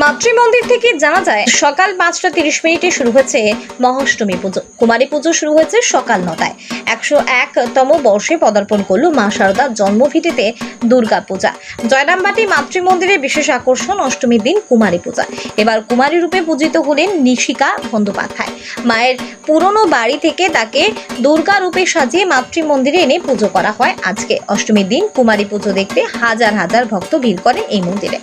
মাতৃমন্দির থেকে জানা যায়, সকাল পাঁচটা তিরিশ মিনিটে শুরু হয়েছে মহাষ্টমী পুজো। কুমারী পুজো শুরু হয়েছে সকাল নটায়। একশো একতম বর্ষে পদার্পণ করল মা শারদার জন্মভিটিতে দুর্গা পূজা। জয়রামবাটি মাতৃমন্দিরের বিশেষ আকর্ষণ অষ্টমীর দিন কুমারী পূজা। এবার কুমারী রূপে পূজিত হলেন নিশিকা বন্দ্যোপাধ্যায়। মায়ের পুরনো বাড়ি থেকে তাকে দুর্গা রূপে সাজিয়ে মাতৃমন্দিরে এনে পুজো করা হয় আজকে। অষ্টমীর দিন কুমারী পুজো দেখতে হাজার হাজার ভক্ত ভিড় করেন এই মন্দিরে।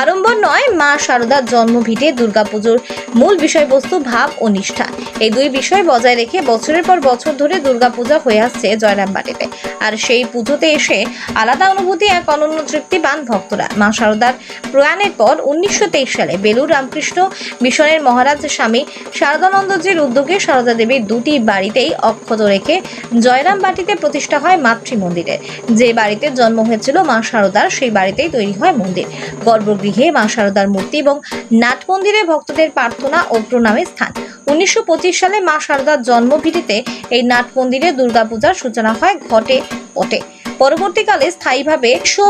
আড়ম্বর নয় মা শারদার জন্মভিটে দুর্গাপুজোর মূল বিষয়বস্তু ভাব ও নিষ্ঠা। এই দুই বিষয় বজায় রেখে বছরের পর বছর ধরে দুর্গাপূজা হয়ে আসছে জয়রামবাটিতে আর সেই পুজোতে এসে আলাদা অনুভূতি, এক অনন্য তৃপ্তি পান ভক্তরা। মা শারদার প্রয়াণের পর উনিশশো সালে বেলুর রামকৃষ্ণ মিশনের মহারাজ স্বামী শারদানন্দজির উদ্যোগে শারদা দেবীর দুটি বাড়িতেই অক্ষত রেখে জয়রামবাটিতে প্রতিষ্ঠা হয় মাতৃ মন্দিরের যে বাড়িতে জন্ম হয়েছিল মা শারদার সেই বাড়িতেই তৈরি হয় মন্দির। গর্ভগৃহে মা শারদার মূর্তি এবং নাট মন্দিরে ভক্তদের প্রার্থনা ও প্রণামের স্থান। উনিশশো পঁচিশ সালে মা শারদার জন্মভিটিতে এই নাট মন্দিরে দুর্গাপূজার সূচনা হয় ঘটে পটে পরবর্তীকালে স্থায়ীভাবে একশো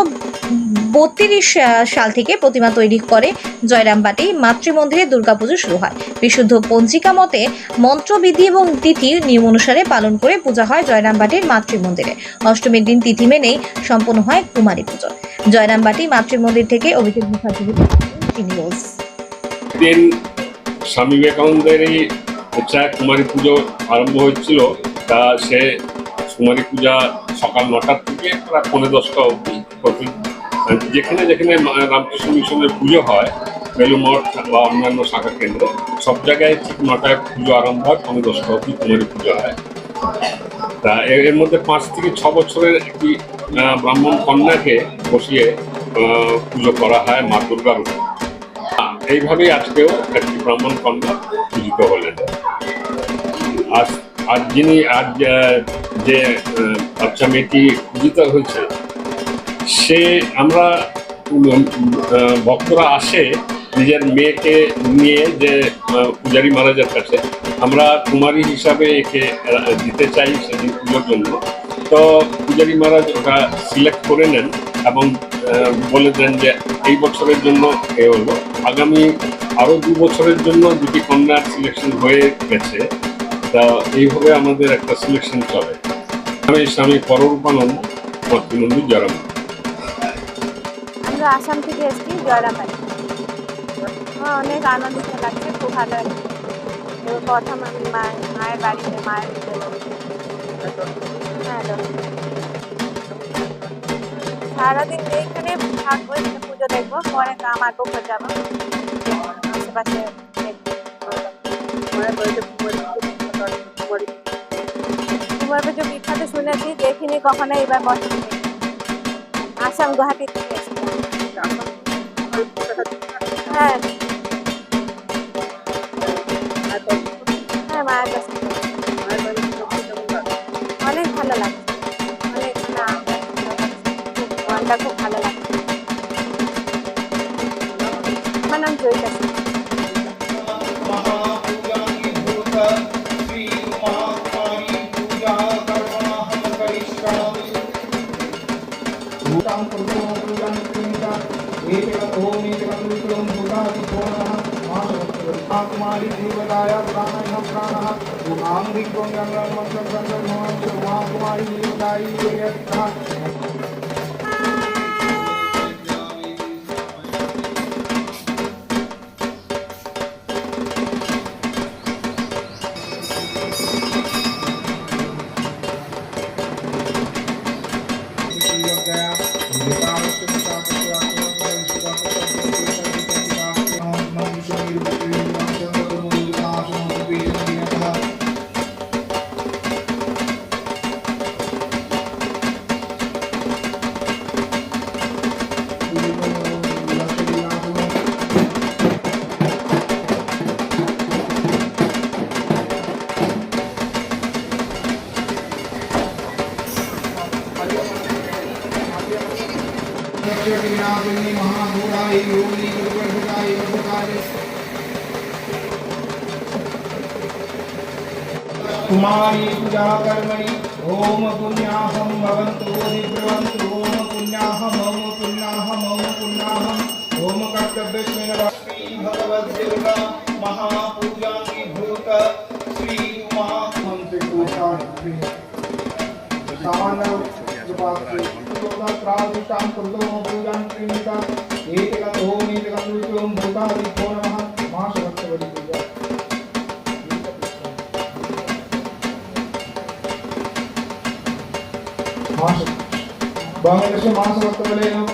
বত্রিশ সাল থেকে প্রতিমা তৈরি করে জয়রামবাটি মাতৃমন্দিরে দুর্গাপুজো শুরু হয়। বিশুদ্ধ পঞ্জিকা মতে মন্ত্রবিধি এবং তিথি নিয়ম অনুসারে পালন করে পূজা হয় জয়রামবাটির মাতৃমন্দিরে। অষ্টমীর দিন তিথি মেনেই সম্পন্ন হয় কুমারী পুজো। জয়রামবাটি মাতৃমন্দির থেকে অভিজিৎ মুখার্জি। নিউজ দিন স্বামী বিবেকানন্দেরই হচ্ছে কুমারী পুজো আরম্ভ হচ্ছিল তা সে কুমারী পূজা সকাল নটার থেকে প্রায় পনেরো দশটা অবধি প্রতি যেখানে যেখানে রামকৃষ্ণ মিশনের পুজো হয় বেলুমঠ বা অন্যান্য শাখা কেন্দ্র, সব জায়গায় ঠিক নটায় পুজো আরম্ভ হয় পনেরো দশটা অবধি কুমারী পুজো হয়। তা এর মধ্যে পাঁচ থেকে ছ বছরের একটি ব্রাহ্মণ কন্যাকে বসিয়ে পুজো করা হয় মা দুর্গার উপর। এইভাবেই আজকেও একটি ব্রাহ্মণ কন্যা পূজিত হলেন। আজ আজ যিনি, আজ যে বাচ্চা মেয়েটি পূজিত হয়েছে, সে আমরা ভক্তরা আসে নিজের মেয়েকে নিয়ে যে পূজারী মহারাজের কাছে। আমরা কুমারী হিসাবে একে দিতে চাই সেদিন পুজোর জন্য। তো পূজারী মহারাজ ওটা সিলেক্ট করে নেন। এবং বলে দেন যে এই বছরের জন্য এ হলো। আগামী আরও দু বছরের জন্য দুটি কন্যার সিলেকশন হয়ে গেছে। তা এইভাবে আমাদের একটা সিলেকশন চলে। আমি স্বামী পররূপানন্দ জরাম আমরা আসাম থেকে জয়রামবাড়ি আমার অনেক আনন্দিত লাগছে, খুব ভালো লাগছে। প্রথম আমি মায়ের বাড়িতে মায়ের হ্যাঁ। সারাদিন এখানে থাকব এখানে পুজো দেখব পরে আমার পুকুর যাব। আশেপাশে কুমার পুজো বিখ্যাত শুনেছি দেখিনি কখনো এবার বছর আসাম গুয়াহাটি থেকে হ্যাঁ। খুব মনটা খুব ভালো লাগছে আমার নাম জয়িতা সিং महापूजानि भूत श्रीमहाकाली पूजा कर्मणः करिष्यामि भूतां कुर्मो पूजां क्रीडा एकेन ओम एकेन विक्रम भूतानि भुवनः कुमारी देवताय प्राणः प्राणः उमां दिग्गं गङ्गं मन्त्रं गङ्गं मोहं उमा कुमारी जगन्नाथिनी महाभूताई योगी दुर्वर्धिताई भूताई कुमारी पूजा कर्मणि ओम पुण्याहम भवन्तु दिव्यवन्तु ओम पुण्याहम ओम पुण्याहम ओम पुण्याहम ओम कर्तव्यस्मिन् वाष्पी भगवद्दुर्गा महापूजानि भूत, श्री उमा मंत्रिकोषार्थी सामान्य कृपा త్రాదిష్టాం కుల్లో పూజాం క్రీణిత ఏతిక ఓం ఏతిక సూర్యోం భూతాదిత్యో నమ మా శివత్సవరి పూజ మాస బాగా మాస వస్తవలేను